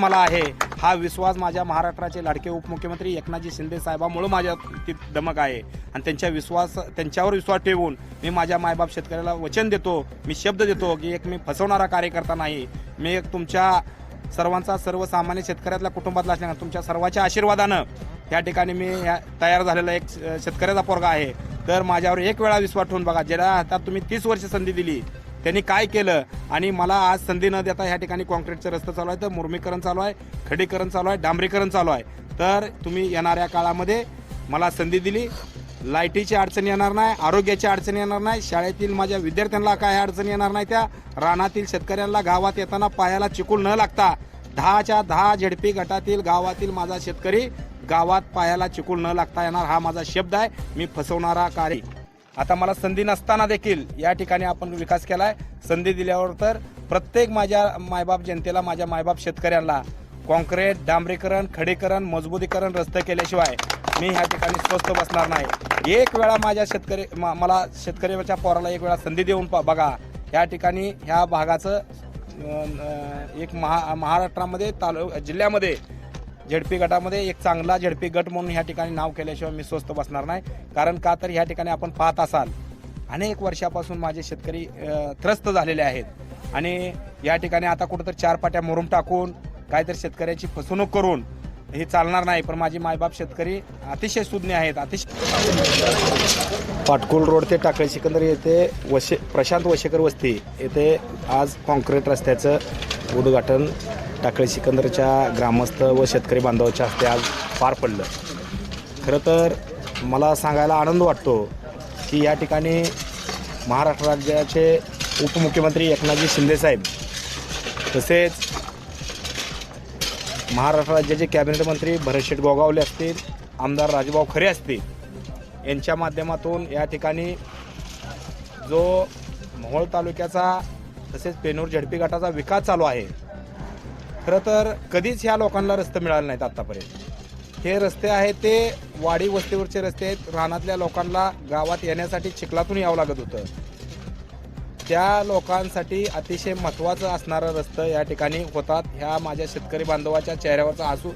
मला आहे. हा विश्वास माझ्या महाराष्ट्राचे लाडके उपमुख्यमंत्री एकनाथजी शिंदे साहेबांमुळे माझ्या ती दमक आहे. आणि त्यांच्या विश्वास त्यांच्यावर विश्वास ठेवून मी माझ्या मायबाप शेतकऱ्याला वचन देतो मी शब्द देतो की एक मी फसवणारा कार्यकर्ता नाही. मी एक तुमच्या सर्वांचा सर्वसामान्य शेतकऱ्यातल्या कुटुंबातला असल्यानं तुमच्या सर्वांच्या आशीर्वादानं या ठिकाणी मी ह्या तयार झालेला एक शेतकऱ्याचा पोरगा आहे. तर माझ्यावर एक वेळा विश्वास ठेवून बघा ज्याला आता तुम्ही तीस वर्ष संधी दिली त्यांनी काय केलं? आणि मला आज संधी न देता ह्या ठिकाणी कॉन्क्रीटचं रस्ता चालू आहे तर मुरमीकरण चालू आहे खडीकरण चालू आहे डांबरीकरण चालू आहे. तर तुम्ही येणाऱ्या काळामध्ये मला संधी दिली. लाईटीची अडचण येणार नाही आरोग्याची अडचण येणार नाही शाळेतील माझ्या विद्यार्थ्यांना काय अडचण येणार नाही त्या रानातील शेतकऱ्यांना गावात येताना पायाला चिकूल न लागता दहाच्या दहा झेडपी गटातील गावातील माझा शेतकरी गावात पायाला चिकूल न लागता येणार हा माझा शब्द आहे. मी फसवणारा कार्य आता मला संधी नसताना देखील या ठिकाणी आपण विकास केलाय. संधी दिल्यावर तर प्रत्येक माझ्या मायबाप जनतेला माझ्या मायबाप शेतकऱ्यांना कॉन्क्रीट डांबरीकरण खडीकरण मजबूतीकरण रस्ते केल्याशिवाय मी ह्या ठिकाणी स्वस्त बसणार नाही. एक वेळा माझ्या शेतकरी मा मला शेतकऱ्याच्या पोराला एक वेळा संधी देऊन पा- बघा. या ठिकाणी ह्या भागाचं एक महा महाराष्ट्रामध्ये तालु जिल्ह्यामध्ये झेडपी गटामध्ये एक चांगला झेडपी गट म्हणून ह्या ठिकाणी नाव केल्याशिवाय मी स्वस्त बसणार नाही. कारण का तर ह्या ठिकाणी आपण पाहत असाल अनेक वर्षापासून माझे शेतकरी त्रस्त झालेले आहेत. आणि या ठिकाणी आता कुठंतरी चार पाट्या मोरून टाकून काहीतरी शेतकऱ्याची फसवणूक करून हे चालणार नाही. पण माझे मायबाप शेतकरी अतिशय सुज्ञ आहेत. अतिशय पाटकुल रोड ते टाकळी सिकंदर येथे वशे प्रशांत वशेकर वस्ती येथे आज कॉन्क्रीट रस्त्याचं उद्घाटन टाकळी सिकंदरच्या ग्रामस्थ व शेतकरी बांधवाच्या हस्ते आज पार पडलं. खरं तर मला सांगायला आनंद वाटतो की या ठिकाणी महाराष्ट्र राज्याचे उपमुख्यमंत्री एकनाथजी शिंदेसाहेब तसेच महाराष्ट्र राज्याचे कॅबिनेट मंत्री भरतशेठ गोगावले असतील आमदार राजभाऊ खरे असतील यांच्या माध्यमातून या ठिकाणी जो मोहोळ तालुक्याचा तसेच पेनूर झडपी गटाचा विकास चालू आहे. खरं तर कधीच ह्या लोकांना रस्ते मिळाले नाहीत आत्तापर्यंत हे रस्ते आहेत ते वाडी वस्तीवरचे रस्ते आहेत. रानातल्या लोकांना गावात येण्यासाठी चिखलातून यावं लागत होतं. त्या लोकांसाठी अतिशय महत्त्वाचं असणारं रस्तं या ठिकाणी होतात. ह्या माझ्या शेतकरी बांधवाच्या चेहऱ्यावरचा आसू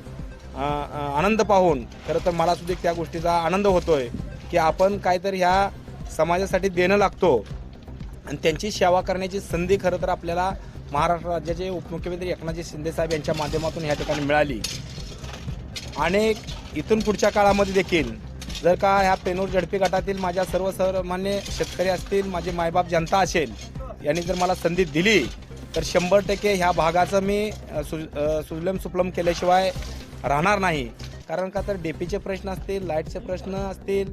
आनंद पाहून खरं तर मला सुद्धा त्या गोष्टीचा आनंद होतोय की आपण काहीतरी ह्या समाजासाठी देणं लागतो. आणि त्यांची सेवा करण्याची संधी खरं तर आपल्याला महाराष्ट्र राज्याचे उपमुख्यमंत्री एकनाथजी शिंदेसाहेब यांच्या माध्यमातून ह्या ठिकाणी मिळाली. अनेक इथून पुढच्या काळामध्ये देखील जर का ह्या पेनूर झडपी गटातील माझ्या सर्वसामान्य शेतकरी असतील माझे मायबाप जनता असेल यांनी जर मला संधी दिली तर शंभर टक्के ह्या भागाचं मी सु सुजलम सुफलम केल्याशिवाय राहणार नाही. कारण का तर डेपीचे प्रश्न असतील लाईटचे प्रश्न असतील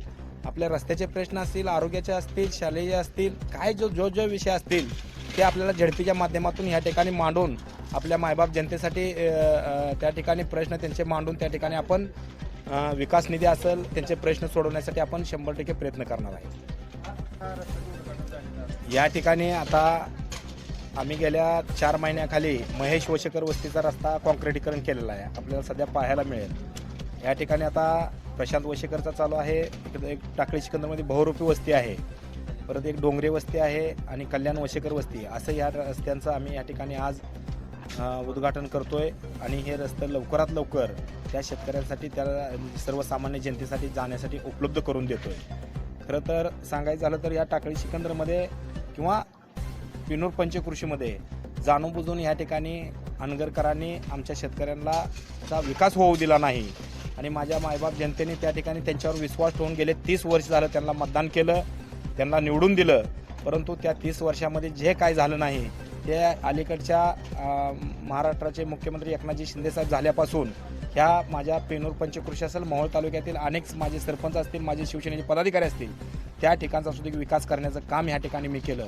आपल्या रस्त्याचे प्रश्न असतील आरोग्याचे असतील शालेय असतील काय जो जो जो विषय असतील ते आपल्याला झडपीच्या माध्यमातून ह्या ठिकाणी मांडून आपल्या मायबाप जनतेसाठी त्या ठिकाणी प्रश्न त्यांचे मांडून त्या ठिकाणी आपण विकास निधी असेल त्यांचे प्रश्न सोडवण्यासाठी आपण शंभर टक्के प्रयत्न करणार आहे. या ठिकाणी आता आम्ही गेल्या चार महिन्याखाली महेश वशेकर वस्तीचा रस्ता कॉन्क्रिटीकरण केलेला आहे. आपल्याला सध्या पाहायला मिळेल. या ठिकाणी आता प्रशांत वशेकरचा चालू आहे. एक टाकळी सिकंदरमध्ये बहुरूपी वस्ती आहे. परत एक डोंगरे वस्ती आहे आणि कल्याण वशेकर वस्ती. असं या रस्त्यांचं आम्ही या ठिकाणी आज उद्घाटन करतोय. आणि हे रस्ते लवकरात लवकर त्या शेतकऱ्यांसाठी त्या सर्वसामान्य जनतेसाठी जाण्यासाठी उपलब्ध करून देतोय. खरं तर सांगायचं झालं तर या टाकळी सिकंदरमध्ये किंवा पिनूर पंचकृषीमध्ये जाणून बुजून या ठिकाणी अनगरकरांनी आमच्या शेतकऱ्यांना चा विकास होऊ दिला नाही. आणि माझ्या मायबाप जनतेने त्या ठिकाणी त्यांच्यावर विश्वास ठेवून गेले. तीस वर्ष झालं त्यांना मतदान केलं त्यांना निवडून दिलं. परंतु त्या तीस वर्षामध्ये जे काय झालं नाही ते अलीकडच्या महाराष्ट्राचे मुख्यमंत्री एकनाथजी शिंदेसाहेब झाल्यापासून ह्या माझ्या पेनूर पंचकृषी असेल मोहोळ तालुक्यातील अनेक माझे सरपंच असतील माझे शिवसेनेचे पदाधिकारी असतील त्या ठिकाणचा सुद्धा विकास करण्याचं काम ह्या ठिकाणी मी केलं.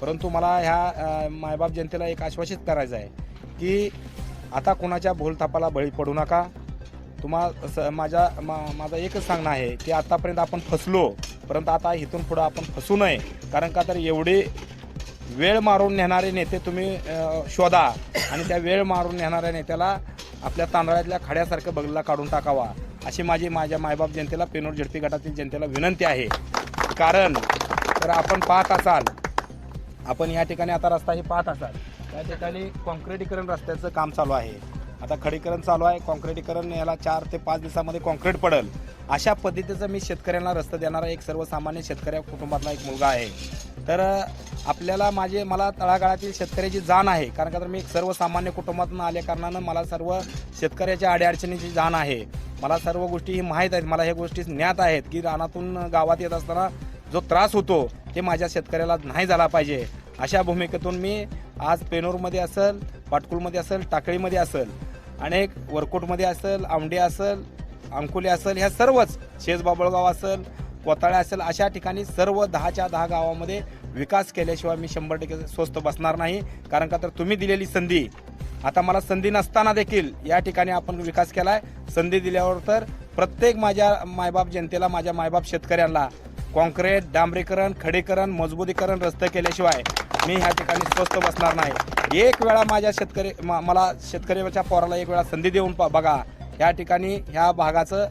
परंतु मला ह्या मायबाप जनतेला एक आश्वासित करायचं आहे की आता कोणाच्या भूलथापाला बळी पडू नका. तुम्हा स- माझ्या मा माझं एकच सांगणं आहे की आतापर्यंत आपण फसलो परंतु आता इथून पुढं आपण फसू नये. कारण का तर एवढे वेळ मारून नेणारे नेते तुम्ही शोधा. आणि त्या वेळ मारून नेणाऱ्या नेत्याला आपल्या तांदळातल्या खड्यासारखं बगला काढून टाकावा. अशी माझी माझ्या मायबाप जनतेला पेनोर झडपी गटातील जनतेला विनंती आहे. कारण तर आपण पाहत असाल आपण या ठिकाणी आता रस्ता हे पाहत असाल. त्या ठिकाणी कॉन्क्रिटीकरण रस्त्याचं काम चालू आहे. आता खडीकरण चालू आहे. कॉन्क्रिटीकरण याला चार ते पाच दिवसामध्ये कॉन्क्रीट पडेल. अशा पद्धतीचं मी शेतकऱ्यांना रस्ता देणारा एक सर्वसामान्य शेतकऱ्या कुटुंबातला एक मुलगा आहे. तर आपल्याला माझे मला तळागाळातील शेतकऱ्याची जाण आहे. कारण का तर मी एक सर्वसामान्य कुटुंबातून आल्या कारणानं मला सर्व शेतकऱ्याच्या अडीअडचणीची जाण आहे. मला सर्व गोष्टी ही माहीत आहेत. मला ह्या गोष्टी ज्ञात आहेत की रानातून गावात येत असताना जो त्रास होतो ते माझ्या शेतकऱ्याला नाही झाला पाहिजे. अशा भूमिकेतून मी आज पेनूरमध्ये असेल पाटकुलमध्ये असेल टाकळीमध्ये असेल अनेक वरकोटमध्ये असेल आमडे असेल अंकुले असेल ह्या सर्वच शेज बाबळगाव असेल कोताळे असेल अशा ठिकाणी सर्व दहाच्या दहा गावामध्ये विकास केल्याशिवाय मी शंभर टक्के स्वस्त बसणार नाही. कारण का तर तुम्ही दिलेली संधी आता मला संधी नसताना देखील या ठिकाणी आपण विकास केलाय. संधी दिल्यावर तर प्रत्येक माझ्या मायबाप जनतेला माझ्या मायबाप शेतकऱ्यांना कॉन्क्रीट डांबरीकरण खडीकरण मजबूतीकरण रस्ते केल्याशिवाय मी ह्या ठिकाणी स्वस्त बसणार नाही. एक वेळा माझ्या शेतकरी मा मला शेतकऱ्याच्या पोराला एक वेळा संधी देऊन पा- बघा. या ठिकाणी ह्या भागाचं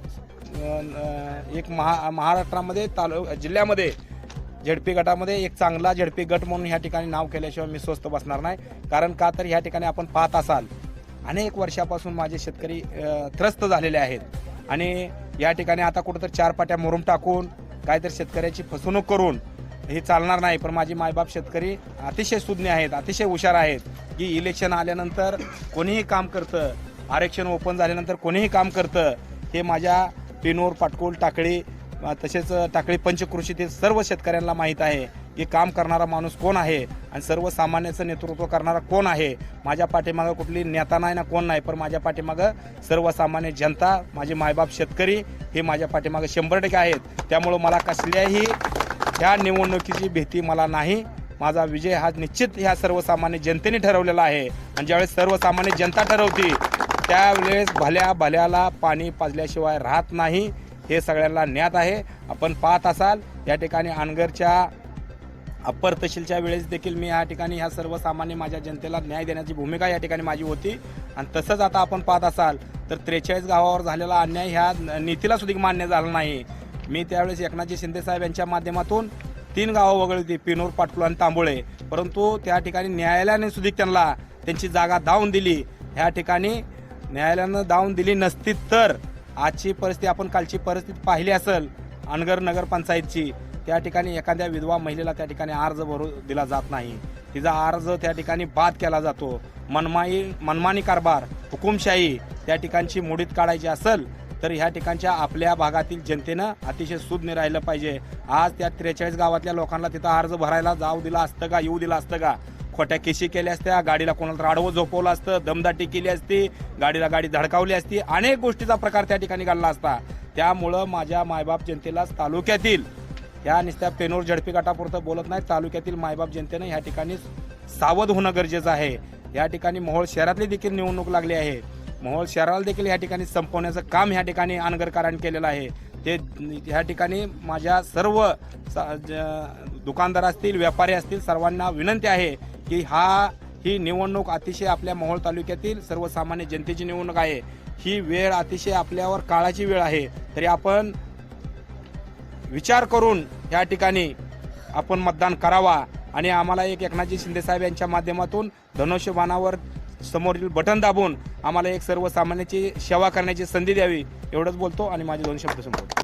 एक महा महाराष्ट्रामध्ये तालु जिल्ह्यामध्ये झेडपी गटामध्ये एक चांगला झेडपी गट म्हणून ह्या ठिकाणी नाव केल्याशिवाय मी स्वस्त बसणार नाही. कारण का तर ह्या ठिकाणी आपण पाहत असाल अनेक वर्षापासून माझे शेतकरी त्रस्त झालेले आहेत. आणि या ठिकाणी आता कुठंतरी चार पाट्या मोरून टाकून काहीतरी शेतकऱ्याची फसवणूक करून हे चालणार नाही पण माझी मायबाप शेतकरी अतिशय सुज्ञ आहेत अतिशय हुशार आहेत की इलेक्शन आल्यानंतर कोणीही काम करतं आरक्षण ओपन झाल्यानंतर कोणीही काम करतं हे माझ्या पिनोर पाटकोल टाकळी तसेच टाकळी पंचकृषीतील सर्व शेतकऱ्यांना माहीत आहे की काम करणारा माणूस कोण आहे आणि सर्वसामान्याचं नेतृत्व करणारा कोण आहे? माझ्या पाठीमागं कुठली नेता नाही ना कोण नाही पण माझ्या पाठीमागं सर्वसामान्य जनता माझे मायबाप शेतकरी हे माझ्या पाठीमागं शंभर टक्के आहेत. त्यामुळं मला कसल्याही ह्या निवडणुकीची भीती मला नाही. माझा विजय हा निश्चित ह्या सर्वसामान्य जनतेने ठरवलेला आहे. आणि ज्यावेळेस सर्वसामान्य जनता ठरवते त्यावेळेस भल्या भल्याला पाणी पाजल्याशिवाय राहत नाही. हे सगळ्यांना ज्ञात आहे. आपण पाहत असाल या ठिकाणी अनगरच्या अप्पर तहसीलच्या वेळेस देखील मी या ठिकाणी ह्या सर्वसामान्य माझ्या जनतेला न्याय देण्याची भूमिका या ठिकाणी माझी होती. आणि तसंच आता आपण पाहत असाल तर त्रेचाळीस गावावर झालेला अन्याय ह्या नीतीला सुद्धा मान्य झाला नाही. मी त्यावेळेस एकनाथजी शिंदे साहेब यांच्या माध्यमातून तीन गावं वगळली होती पिनोर पाटकुल आणि तांबोळे. परंतु त्या ठिकाणी न्यायालयाने सुद्धा त्यांना त्यांची जागा धावून दिली. ह्या ठिकाणी न्यायालयानं धावून दिली नसती तर आजची परिस्थिती आपण कालची परिस्थिती पाहिली असेल अनगर नगरपंचायतची त्या ठिकाणी एखाद्या विधवा महिलेला त्या ठिकाणी अर्ज भरू दिला जात नाही. तिचा अर्ज त्या ठिकाणी बाद केला जातो. मनमाई मनमानी कारभार हुकुमशाही त्या ठिकाणची मोडीत काढायची असेल तर ह्या ठिकाणच्या आपल्या भागातील जनतेनं अतिशय सुज्ञ राहिलं पाहिजे. आज त्या त्रेचाळीस गावातल्या लोकांना तिथं अर्ज भरायला जाऊ दिला असतं का येऊ दिला असतं का? खोट्या केशी केल्या असत्या गाडीला कोणाला तर आडवं झोपवलं असतं दमदाटी केली असती गाडीला गाडी धडकावली असती अनेक गोष्टीचा प्रकार त्या ठिकाणी घडला असता. त्यामुळं माझ्या मायबाप जनतेला तालुक्यातील या नुसत्या पेनोर झडपी गटापुरतं बोलत नाही तालुक्यातील मायबाप जनतेनं ह्या ठिकाणी सावध होणं गरजेचं आहे. या ठिकाणी मोहोळ शहरातली देखील निवडणूक लागली आहे. मोहोळ शहराला देखील या ठिकाणी संपवण्याचं काम ह्या ठिकाणी अनगरकारांनी केलेलं आहे. ते ह्या ठिकाणी माझ्या सर्व स- ज- दुकानदार असतील व्यापारी असतील सर्वांना विनंती आहे की हा ही निवडणूक अतिशय आपल्या मोहोळ तालुक्यातील सर्वसामान्य जनतेची निवडणूक आहे. ही वेळ अतिशय आपल्यावर काळाची वेळ आहे. तरी आपण विचार करून या ठिकाणी आपण मतदान करावा आणि आम्हाला एक एकनाथजी शिंदेसाहेब यांच्या माध्यमातून धनुष्यबाणावर समोरील बटन दाबून आम्हाला एक सर्वसामान्याची सेवा करण्याची संधी द्यावी एवढंच बोलतो आणि माझे दोन शब्द संपवतो.